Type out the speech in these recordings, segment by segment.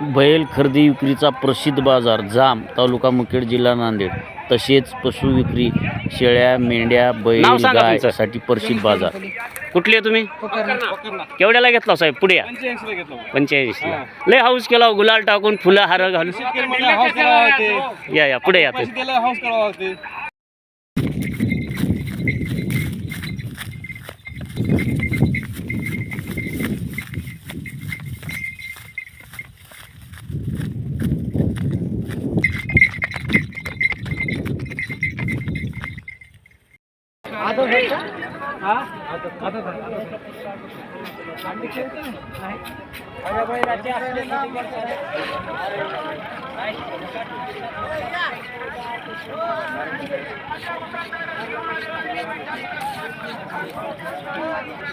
बैल खरेदी विक्रीचा प्रसिद्ध बाजार जाम तालुका मुखेड जिल्हा नांदेड. तसेच पशु विक्री शेळ्या मेंढ्या बैल सांगा गाय तुमचं. साठी प्रसिद्ध बाजार. कुठली आहे तुम्ही? केवढ्याला घेतला साहेब पुढे या पंच्याऐंशी लय हाऊस केला हो, गुलाल टाकून फुलं हार घालून. या या पुढे या तुम्ही.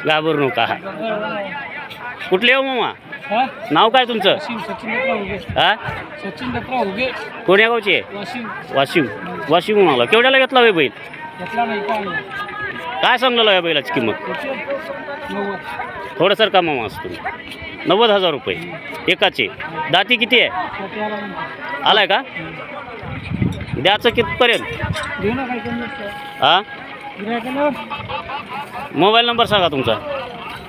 घाबरू नका. कुठले हो मामा? नाव काय तुमचं? हा? सचिन दत्तराव हुगे कोण्या गावचे? वाशिम. वाशिम. वाशिम म्हणाला. केवढ्याला घेतला होय बैल? घेतला नाही काय सांगलेलं बैलाची किंमत? त्याचे नव्वद थोडंसर का मामा असतो नव्वद हजार रुपये. एकाचे. दाती किती आहे. आलाय का? द्याचं कितपर्यंत? कमी. हा मोबाईल नंबर सांगा तुमचा.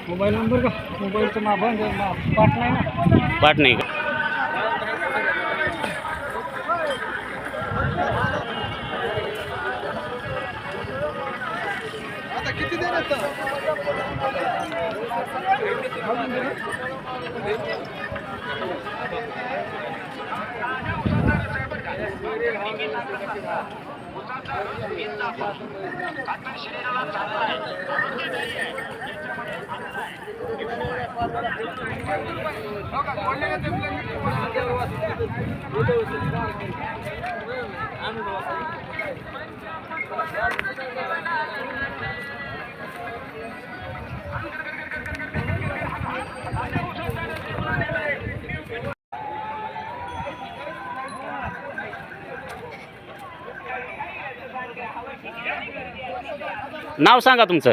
मोबाईल नंबर का? मोबाईलचं पाठ नाही ना. पाठ नाही नाव सांगा तुमचं.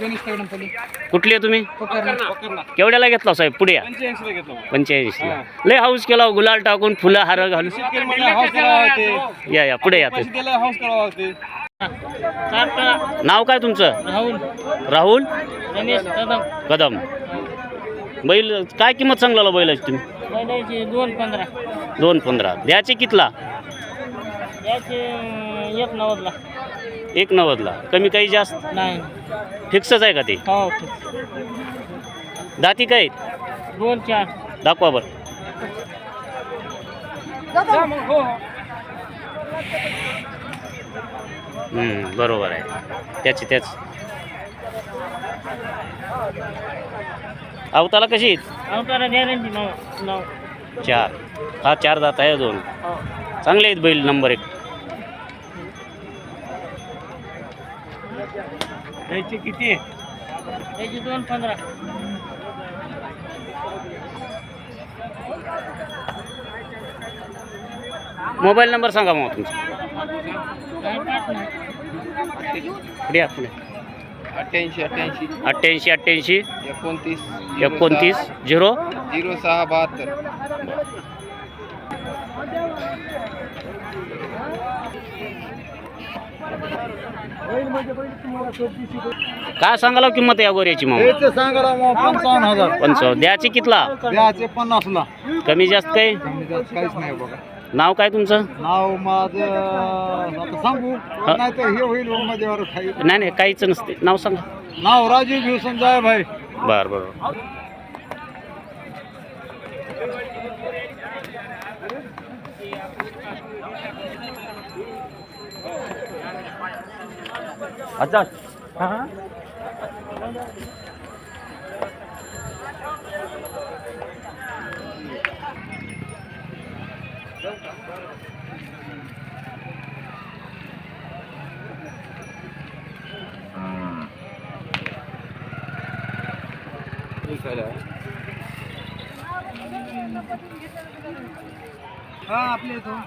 गणेश तगडंपल्ली कुठली आहे तुम्ही? केवढ्याला घेतला साहेब? पुढे या. पंच्याऐंशी लय हाऊस केला हो, गुलाल टाकून फुलं हार घालून. या या पुढे या तुम्ही. नाव काय तुमचं? राहुल. राहुल? गणेश कदम. कदम. बैल काय किंमत सांगला बैलाची तुम्ही? दोन पंधरा. दोन पंधरा. द्याचे कितला? एक नव्वदला. एक नव्वदला. कमी काही जास्त? नाही. फिक्सच आहे का ते? हो दाती काय आहेत? दोन चार. दाखवा बरं. हो. हम्म, बरोबर आहे. त्याची त्याच. अवताला कशी आहेत? अवतारा गॅरंटी नऊ नऊ. चार. हा चार दात आहे दोन हो. चांगले आहेत बैल नंबर एक. त्याचे किती? त्याचे दोन पंधरा. मोबाईल नंबर सांगा मग तुमचा. पुढे. अठ्ठ्याऐंशी अठ्ठ्याऐंशी. अठ्ठ्याऐंशी अठ्ठ्याऐंशी. एकोणतीस एकोणतीस झिरो. झिरो सहा बहात्तर. काय सांगाला किंमत आहे या गोऱ्याची मग सांगा पंचावन्न हजार. पंचावन्न. द्याची कितला? द्याचे पन्नासला. कमी जास्त जास्त काहीच नाही बघा. नाव काय तुमचं? नाव माझं आता सांगू. नाही तर हे होईल माझ्यावर खाई नाही नाही काहीच नसते. नाव सांगा. नाव राजीव भिवसन जाय भाई बरं बरं. अच्छा हा आपल्या इथं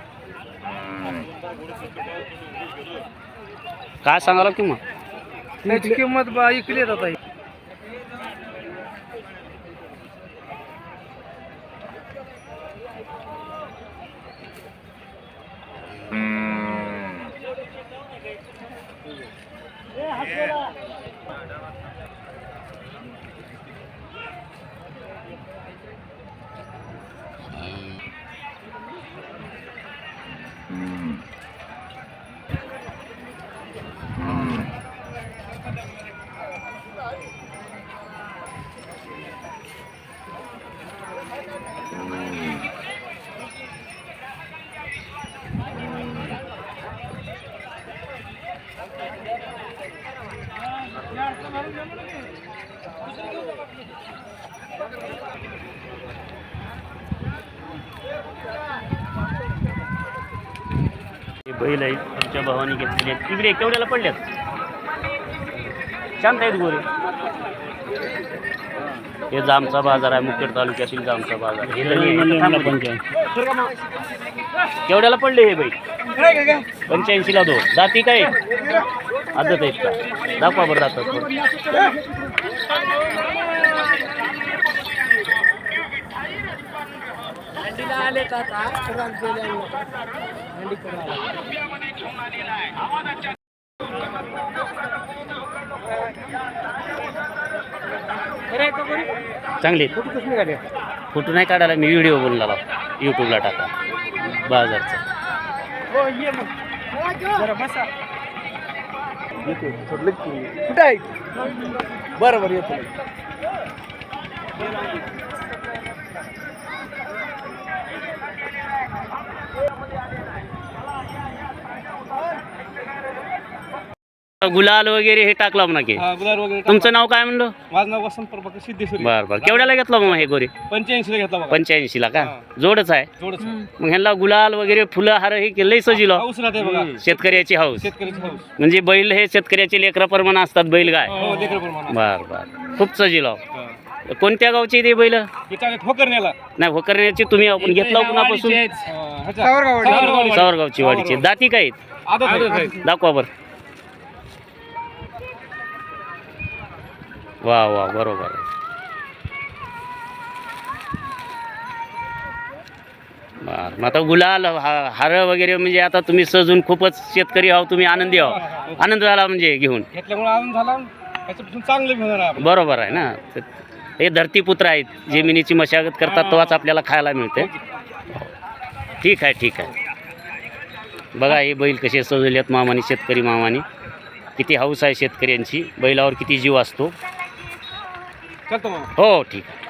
काय सांगाला किंमत? त्याची किंमत बा इकली आता हे बैल आहेत आमच्या भावाने घेतलेले आहेत. तिकडे केवढ्याला पडल्यात? शांत आहेत गोरे. हे जामचा बाजार आहे मुखेड तालुक्यातील जामचा बाजार. हे केवढ्याला पडले हे बैल? पंच्याऐंशीला दो जाती काय? आदत आहेत का? दाखवा बरं दाखवा चांगले. फोटो नाही काढायला मी व्हिडिओ बनला यूट्यूबला टाका. बाजारचा. कुठे आहे? बरं बरं येतो. गुलाल वगैरे हे टाकला म्हणा की. गुलाब वगैरे तुमचं नाव काय म्हणलं? माझं नाव वसंत प्रभाकर सिद्धेश्वरी. बरं बरं. केवढ्याला घेतला मग हे गोरे? पंच्याऐंशीला घेतला बघा. पंच्याऐंशीला का? जोडच आहे. थोडंच मग ह्यांना गुलाल वगैरे फुलं हार हे लई सजिलो. पाऊस राहते बघा. शेतकऱ्याची हाऊस. शेतकऱ्याची म्हणजे बैल हे शेतकऱ्याचे लेकराप्रमाणे असतात बैल गाय हो लेकर प्रमाण बर बर. खूप सजिलो कोणत्या गावचे ते बैल? नाही होकरण्याची तुम्ही आपण घेतला कुणापासून सावरगावची वाडीचे. दाती काय आहेत? दाखवा बर. वा वा बरोबर आहे. बर मग आता गुलाल हा- हार वगैरे म्हणजे आता तुम्ही सजून खूपच शेतकरी आहो तुम्ही आनंदी आहो. आनंद झाला म्हणजे घेऊन. घेतल्यामुळे आनंद झाला. त्याच्यापासून चांगलं घेणार आहे आपण. बरोबर आहे ना. हे धरतीपुत्र आहेत. जमिनीची मशागत करतात तेव्हाच आपल्याला खायला मिळते ठीक आहे ठीक आहे. बघा हे बैल कसे सजवलेत मामानी शेतकरी मामानी. किती हाऊस आहे शेतकऱ्यांची. बैलावर किती जीव असतो. चलतो हो ठीक आहे.